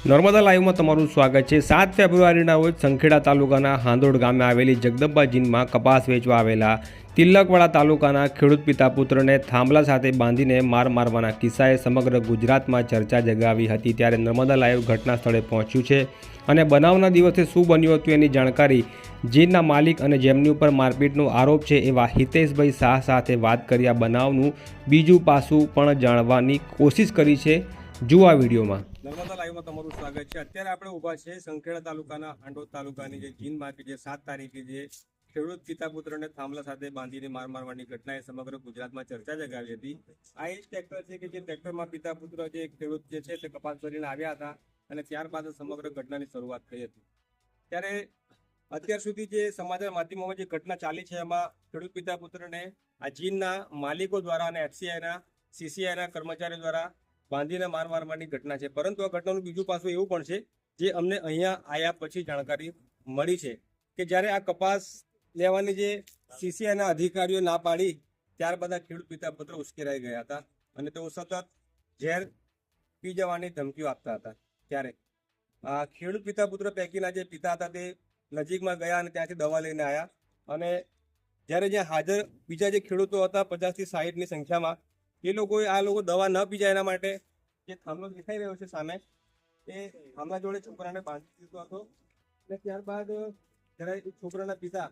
નર્મદા લાઈવમાં તમારું સ્વાગત છે. સાત ફેબ્રુઆરીના રોજ સંખેડા તાલુકાના હાંદોડ ગામે આવેલી જગદંબા જીનમાં કપાસ વેચવા આવેલા તિલકવાડા તાલુકાના ખેડૂત પિતા પુત્રને થાંભલા સાથે બાંધીને માર મારવાના કિસ્સાએ સમગ્ર ગુજરાતમાં ચર્ચા જગાવી હતી ત્યારે નર્મદા લાઈવ ઘટના સ્થળે પહોંચ્યું છે અને બનાવના દિવસે શું બન્યું હતું એની જાણકારી જીનના માલિક અને જેમની ઉપર મારપીટનો આરોપ છે એવા હિતેશભાઈ શાહ સાથે વાત કર્યા બનાવનું બીજું પાસું પણ જાણવાની કોશિશ કરી છે. જુઓ આ વિડીયોમાં. નર્મદા લાઈવમાં તમારું સ્વાગત છે. અત્યારે આપણે ઊભા છે સંખેડા તાલુકાના હાંડોદ તાલુકાની જે જીન માર્કેટ જે સાત તારીખે જે ખેડૂત પિતા પુત્રને થાંભલા સાથે બાંધીને માર મારવાની ઘટનાએ સમગ્ર ગુજરાતમાં ચર્ચા જગાવી હતી. આ એ જ ટ્રેક્ટર છે કે જે ટ્રેક્ટરમાં પિતા પુત્ર જે ખેડૂત જે છે તે કપાસ ભરીને આવ્યા હતા અને ત્યારબાદ સમગ્ર ઘટનાની શરૂઆત થઈ હતી. ત્યારે અત્યાર સુધી જે સમાચાર માધ્યમોમાં જે ઘટના ચાલી છે, એમાં ખેડૂત પિતા પુત્રને આ જીનના માલિકો દ્વારા અને એફસીઆઈના સીસીઆઈના કર્મચારીઓ દ્વારા બાંધીને માર મારવાની ઘટના છે. પરંતુ આ ઘટનાનું બીજું પાસું એવું પણ છે, જે અમને અહીંયા આવ્યા પછી જાણકારી મળી છે કે જ્યારે આ કપાસ લેવાની જે સીસીઆઈના અધિકારીઓ ના પાડી, ત્યારબાદ આ ખેડૂત પિતા પુત્ર ઉશ્કેરાઈ ગયા હતા અને તેઓ સતત ઝેર પી જવાની ધમકીઓ આપતા હતા. ત્યારે આ ખેડૂત પિતા પુત્ર પૈકીના જે પિતા હતા તે નજીકમાં ગયા અને ત્યાંથી દવા લઈને આવ્યા અને જ્યારે જ્યાં હાજર બીજા જે ખેડૂતો હતા પચાસથી સાહીઠની સંખ્યામાં એ લોકોએ આ લોકો દવા ન પી જાય એના માટે. જે થાંભલો દેખાઈ રહ્યો છે સામે, એ થાંભલા જોડે છોકરાને બાંધી દીધો હતો. અને ત્યારબાદ, જ્યારે છોકરાના પિતા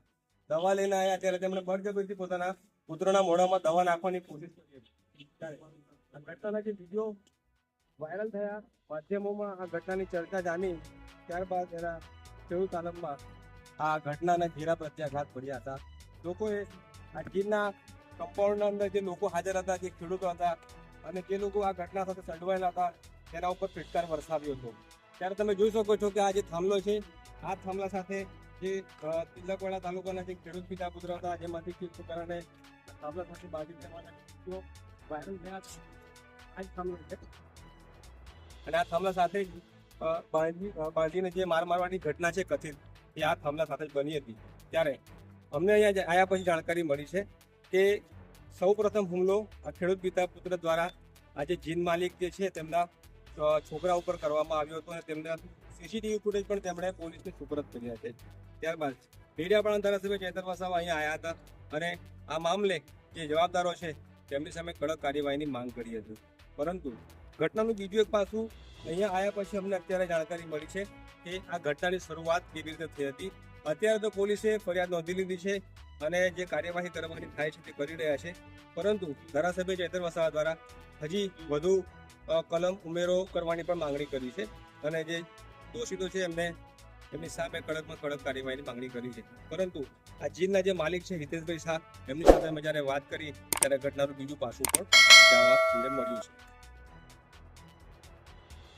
દવા લઈને આવ્યા ત્યારે તેમણે બળજબરીથી પોતાના પુત્રના મોઢામાં દવા નાખવાની કોશિશ કરી ઘટનાના જે વીડિયો વાયરલ થયા, માધ્યમોમાં આ ઘટનાની ચર્ચા જામી. ત્યારબાદ એના ખેડૂત આલમમાં આ ઘટનાના ઘેરા પ્રત્યાઘાત પડ્યા હતા. લોકોએ આ ગીરના કમ્પાઉન્ડના અંદર જે લોકો હાજર હતા, જે ખેડૂતો હતા અને જે લોકો આ ઘટના સાથે સંડવાયેલા હતા, તેના ઉપર ફિટકાર વરસાવ્યો હતો. ત્યારે તમે જોઈ શકો છો કે આ જે થાંભલો છે, આ થાંભલા સાથે જે તિલકવાડા તાલુકાના જે ખેડૂત પિતા પુત્ર હતા, જેમાંથી છોકરાને થાંભલા સાથે બાંધી દેવાના વીડિયો વાયરલ થયા. આ જ થાંભલો છે. અને આ થાંભલા સાથે બાંધી બાંધીને જે માર મારવાની ઘટના છે કથિત, એ આ થાંભલા સાથે જ બની હતી. ત્યારે અમને અહીંયા આયા પછી જાણકારી મળી છે કે સૌ પ્રથમ હુમલો આ ખેડૂત પિતા પુત્ર દ્વારા આજે જીન માલિક જે છે તેમના છોકરા ઉપર કરવામાં આવ્યો હતો અને તેમના સીસીટીવી ફૂટેજ પણ તેમણે પોલીસને સુપરત કર્યા છે. ત્યારબાદ ડેડિયાપાડા ધારાસભ્ય ચેતર વસાવા અહીંયા આવ્યા હતા અને આ મામલે જે જવાબદારો છે તેમની સામે કડક કાર્યવાહીની માંગ કરી હતી. પરંતુ ઘટનાનું બીજું એક પાસું અહીંયા આવ્યા પછી અમને અત્યારે જાણકારી મળી છે કે આ ઘટનાની શરૂઆત કેવી રીતે થઈ હતી અત્યારે તો પોલીસે ફરિયાદ નોંધી લીધી છે અને જે કાર્યવાહી કરવાની થાય છે તે કરી રહ્યા છે. પરંતુ ધારાસભ્ય ચેતર વસાવા દ્વારા હજી વધુ કલમ ઉમેરો કરવાની પણ માંગણી કરી છે અને જે દોષિતો છે એમને, એમની સામે કડકમાં કડક કાર્યવાહીની માંગણી કરી છે. પરંતુ આ જીનના જે માલિક છે હિતેશભાઈ શાહ, એમની સાથે અમે જ્યારે વાત કરી ત્યારે ઘટનાનું બીજું પાસું પણ જાણવા મળ્યું છે.